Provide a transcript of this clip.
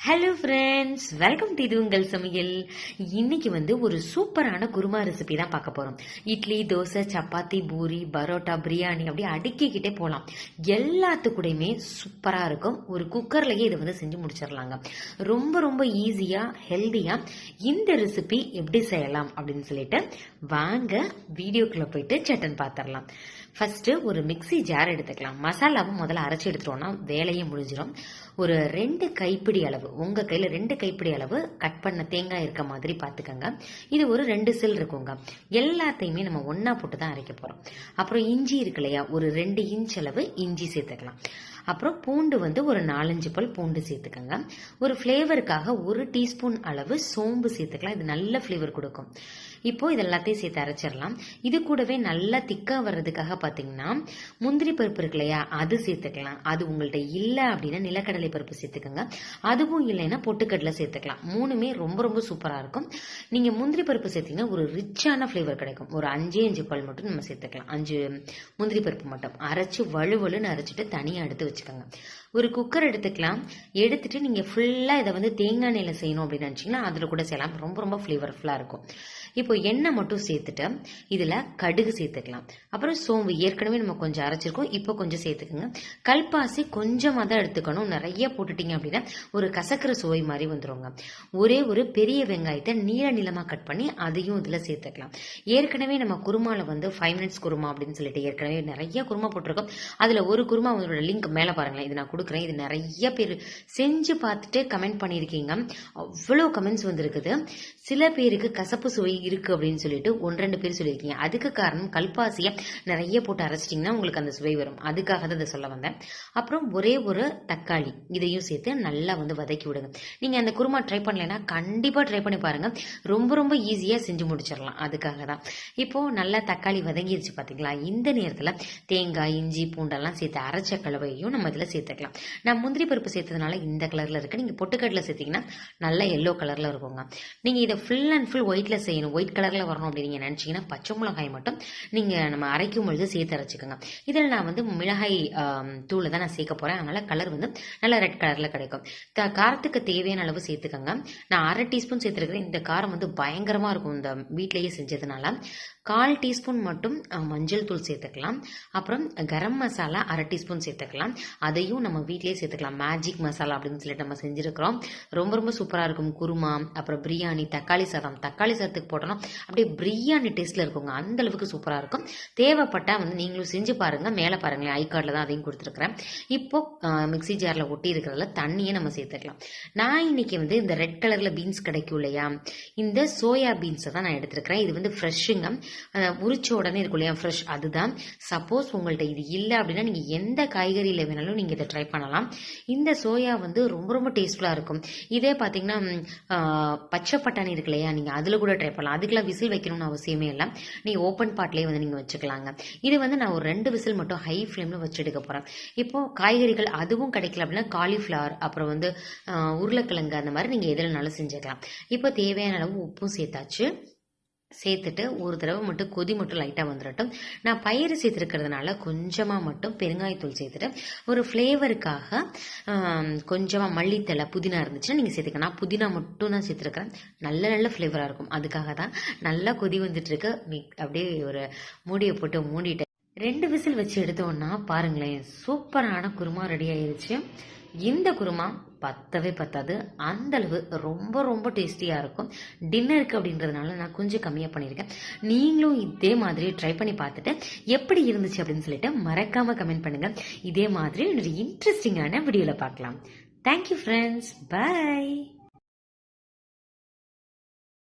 Hello friends welcome to இது உங்கள் சமையல். இன்னைக்கு வந்து ஒரு சூப்பரான குருமா ரெசிபி தான் பார்க்க போகிறோம் இட்லி தோசை சப்பாத்தி பூரி பரோட்டா பிரியாணி அப்படி அடுக்கிக்கிட்டே போகலாம் எல்லாத்துக்கூடையுமே சூப்பராக இருக்கும். ஒரு குக்கர்லேயே இதை வந்து செஞ்சு முடிச்சிடலாங்க ரொம்ப ரொம்ப ஈஸியாக ஹெல்த்தியாக இந்த ரெசிபி எப்படி செய்யலாம் அப்படின்னு சொல்லிட்டு வாங்க வீடியோக்குள்ளே போயிட்டு சட்டன் பார்த்துடலாம் ஃபஸ்ட்டு ஒரு மிக்ஸி ஜார் எடுத்துக்கலாம். மசாலாவும் முதல்ல அரைச்சி எடுத்துட்டோம்னா வேலையே முடிஞ்சிடும் ஒரு ரெண்டு கைப்பிடி அளவு உங்கள் கையில் ரெண்டு கைப்பிடி அளவு கட் பண்ண தேங்காய் இருக்க மாதிரி பார்த்துக்கோங்க இது ஒரு ரெண்டு செல் இருக்குங்க. எல்லாத்தையுமே நம்ம ஒன்றா போட்டு தான் அரைக்க போகிறோம் அப்புறம் இஞ்சி இருக்கு இல்லையா? ஒரு ரெண்டு இன்ச் அளவு இஞ்சி சேர்த்துக்கலாம். அப்புறம் பூண்டு வந்து ஒரு நாலஞ்சு பல் பூண்டு சேர்த்துக்கோங்க. ஒரு ஃப்ளேவருக்காக ஒரு டீஸ்பூன் அளவு சோம்பு சேர்த்துக்கலாம். இது நல்ல ஃப்ளேவர் கொடுக்கும். இப்போ இது எல்லாத்தையும் சேர்த்து அரைச்சிடலாம். இது கூடவே நல்லா திக்காக வர்றதுக்காக பார்த்தீங்கன்னா முந்திரி பருப்பு இருக்கு இல்லையா அது சேர்த்துக்கலாம். அது உங்கள்ட்ட இல்லை அப்படின்னா நிலக்கடலை பருப்பு சேர்த்துக்கோங்க. அதுவும் இல்லைன்னா பொட்டுக்கடலை சேர்த்துக்கலாம். மூணுமே ரொம்ப ரொம்ப சூப்பராக இருக்கும். நீங்கள் முந்திரி பருப்பு சேர்த்தீங்கன்னா ஒரு ரிச்சான ஃப்ளேவர் கிடைக்கும். ஒரு அஞ்சே அஞ்சு பல் மட்டும் நம்ம சேர்த்துக்கலாம். அஞ்சு முந்திரி பருப்பு மட்டும். அரைச்சு வலுவலுன்னு அரைச்சிட்டு தனியாக எடுத்து வச்சுக்கோங்க. ஒரு குக்கர் எடுத்துக்கலாம். எடுத்துட்டு நீங்கள் ஃபுல்லாக இதை வந்து தேங்காய் எண்ணெயில் செய்யணும் அப்படின்னு நினச்சிங்கன்னா அதில் கூட செய்யலாம். ரொம்ப ரொம்ப ஃப்ளேவர்ஃபுல்லாக இருக்கும். இப்போ எண்ணெய் மட்டும் சேர்த்துட்டு இதில் கடுகு சேர்த்துக்கலாம். அப்புறம் சோம்பு ஏற்கனவே நம்ம கொஞ்சம் அரைச்சிருக்கோம். இப்போ கொஞ்சம் சேர்த்துக்கோங்க. கல்பாசி கொஞ்சமாக தான் எடுத்துக்கணும். நிறைய போட்டுட்டீங்க அப்படின்னா ஒரு கசக்கிற சுவை மாதிரி வந்துடுங்க ஒரே ஒரு பெரிய வெங்காயத்தை நீள நீளமாக கட் பண்ணி அதையும் இதில் சேர்த்துக்கலாம். ஏற்கனவே நம்ம குருமாவில் வந்து ஃபைவ் மினிட்ஸ் குருமா அப்படின்னு சொல்லிட்டு ஏற்கனவே நிறைய குருமா போட்டிருக்கோம். அதில் ஒரு குருமா உங்களோட லிங்க் மேலே பாருங்களேன். இது நான் கொடுக்குறேன். இது நிறைய பேர் செஞ்சு பார்த்துட்டு கமெண்ட் பண்ணியிருக்கீங்க. அவ்வளோ கமெண்ட்ஸ் வந்திருக்குது. சில பேருக்கு கசப்பு சுவை இருக்கு அப்படின்னு சொல்லிட்டு ஒன்று ரெண்டு பேர் சொல்லியிருக்கீங்க. அதுக்கு காரணம் கல்பாசியை நிறைய போட்டு அரைச்சிட்டிங்கன்னா உங்களுக்கு அந்த சுவை வரும். அதுக்காக தான் இதை சொல்ல வந்தேன். அப்புறம் ஒரே ஒரு தக்காளி. இதையும் சேர்த்து நல்லா வந்து வதக்கி விடுங்க. நீங்கள் அந்த குருமா ட்ரை பண்ணலைன்னா கண்டிப்பாக ட்ரை பண்ணி பாருங்கள் ரொம்ப ரொம்ப ஈஸியாக செஞ்சு முடிச்சிடலாம். அதுக்காக தான். இப்போது நல்லா தக்காளி வதங்கிருச்சு பார்த்தீங்களா இந்த நேரத்தில் தேங்காய் இஞ்சி பூண்டெல்லாம் சேர்த்து அரைச்ச கலவையும் நம்ம இதில் சேர்த்துக்கலாம். நான் முந்திரி பருப்பு சேர்த்ததுனால இந்த கலரில் இருக்குது நீங்கள் பொட்டுக்கடலை சேர்த்தீங்கன்னா நல்லா எல்லோ கலரில் இருக்குங்க. நீங்கள் இதை ஃபுல் அண்ட் ஃபுல் ஒயிட்டில் செய்யணும். ஒயிட் கலரில் வரணும் அப்படின்னு நீங்கள் நினச்சிங்கன்னா பச்சை மிளகாய் மட்டும் நீங்கள் நம்ம அரைக்கும் பொழுது சேர்த்து அரைச்சிக்கோங்க. இதில் நான் வந்து மிளகாய் தூளை தான் நான் சேர்க்க போகிறேன் அதனால் கலர் வந்து நல்லா ரெட் கலரில் கிடைக்கும். த- காரத்துக்கு தேவையான அளவு சேர்த்துக்கோங்க. நான் அரை டீஸ்பூன் சேர்த்துருக்கிறேன். இந்த காரம் வந்து பயங்கரமாக இருக்கும். இந்த வீட்லேயே செஞ்சதுனால. கால் டீஸ்பூன் மட்டும் மஞ்சள் தூள் சேர்த்துக்கலாம். அப்புறம் கரம் மசாலா அரை டீஸ்பூன் சேர்த்துக்கலாம். அதையும் நம்ம வீட்டிலே சேர்த்துக்கலாம். மேஜிக் மசாலா அப்படின்னு சொல்லிட்டு நம்ம செஞ்சுருக்கிறோம். ரொம்ப ரொம்ப சூப்பராக இருக்கும். குருமா அப்புறம் பிரியாணி தக்காளி சாதம். தக்காளி சாதத்துக்கு போட்டோம்னா அப்படியே பிரியாணி டேஸ்ட்டில் இருக்குங்க. அந்த அளவுக்கு இருக்கும். தேவைப்பட்டால் வந்து நீங்களும் செஞ்சு பாருங்கள் மேலே பாருங்களேன் ஐ கார்டில் தான் அதையும் கொடுத்துருக்குறேன். இப்போ மிக்சி மிக்ஸி ஒட்டி இருக்கிறதுல தண்ணியை நம்ம சேர்த்துக்கலாம். நான் இன்னைக்கு வந்து இந்த ரெட் கலரில் பீன்ஸ் கிடைக்கும் இல்லையா? இந்த சோயா பீன்ஸை தான் நான் எடுத்துருக்கிறேன். இது வந்து ஃப்ரெஷ்ஷுங்க உரிச்ச உடனே இருக்கும் இல்லையா ஃப்ரெஷ் அதுதான் சப்போஸ் உங்கள்ட்ட இது இல்லை அப்படின்னா நீங்கள் எந்த காய்கறியில் வேணாலும் நீங்கள் இதை ட்ரை பண்ணலாம். இந்த சோயா வந்து ரொம்ப ரொம்ப டேஸ்ட்ஃபுல்லாக இருக்கும். இதே பார்த்தீங்கன்னா பச்சை பட்டாணி இருக்கு இல்லையா நீங்கள் அதில் கூட ட்ரை பண்ணலாம். அதுக்கெல்லாம் விசில் வைக்கணும்னு அவசியமே இல்லை. நீங்கள் ஓப்பன் பாட்லேயே வந்து நீங்கள் வச்சுக்கலாங்க. இது வந்து நான் ஒரு ரெண்டு விசில் மட்டும் ஹை ஃப்ளேமில் வச்சு எடுக்க போகிறேன் இப்போது காய்கறிகள் அதுவும் கிடைக்கல அப்படின்னா காலிஃப்ளவர் அப்புறம் வந்து உருளைக்கிழங்கு அந்த மாதிரி நீங்கள் எதுலனாலும் செஞ்சுக்கலாம். இப்போ தேவையான அளவு உப்பும் சேர்த்தாச்சு. சேர்த்துட்டு ஒரு தடவை மட்டும் கொதி மட்டும் லைட்டாக வந்துடட்டும் நான் பயிறு சேர்த்துருக்கிறதுனால கொஞ்சமாக மட்டும் பெருங்காயத்தூள் சேர்த்துட்டு ஒரு ஃப்ளேவருக்காக கொஞ்சமாக மல்லித்தலை புதினா இருந்துச்சுன்னா நீங்கள் சேர்த்துக்க நான் புதினா மட்டும் தான் சேர்த்துருக்கிறேன். நல்ல நல்ல ஃப்ளேவராக இருக்கும். அதுக்காக தான் நல்லா கொதி வந்துட்டுருக்கு. அப்படியே ஒரு மூடியை போட்டு மூடிட்டு ரெண்டு விசில் வச்சு எடுத்தோன்னா பாருங்களேன் சூப்பரான குருமா ரெடி ஆயிடுச்சு இந்த குருமா பத்தவே பத்தாது. அந்த அளவு ரொம்ப ரொம்ப டேஸ்டியாக இருக்கும். டின்னருக்கு அப்படின்றதுனால நான் கொஞ்சம் கம்மியாக பண்ணியிருக்கேன். நீங்களும் இதே மாதிரி ட்ரை பண்ணி பார்த்துட்டு எப்படி இருந்துச்சு அப்படின்னு சொல்லிட்டு மறக்காமல் கமெண்ட் பண்ணுங்கள் இதே மாதிரி ஒரு இன்ட்ரெஸ்டிங்கான வீடியோவில் பார்க்கலாம். Thank you friends by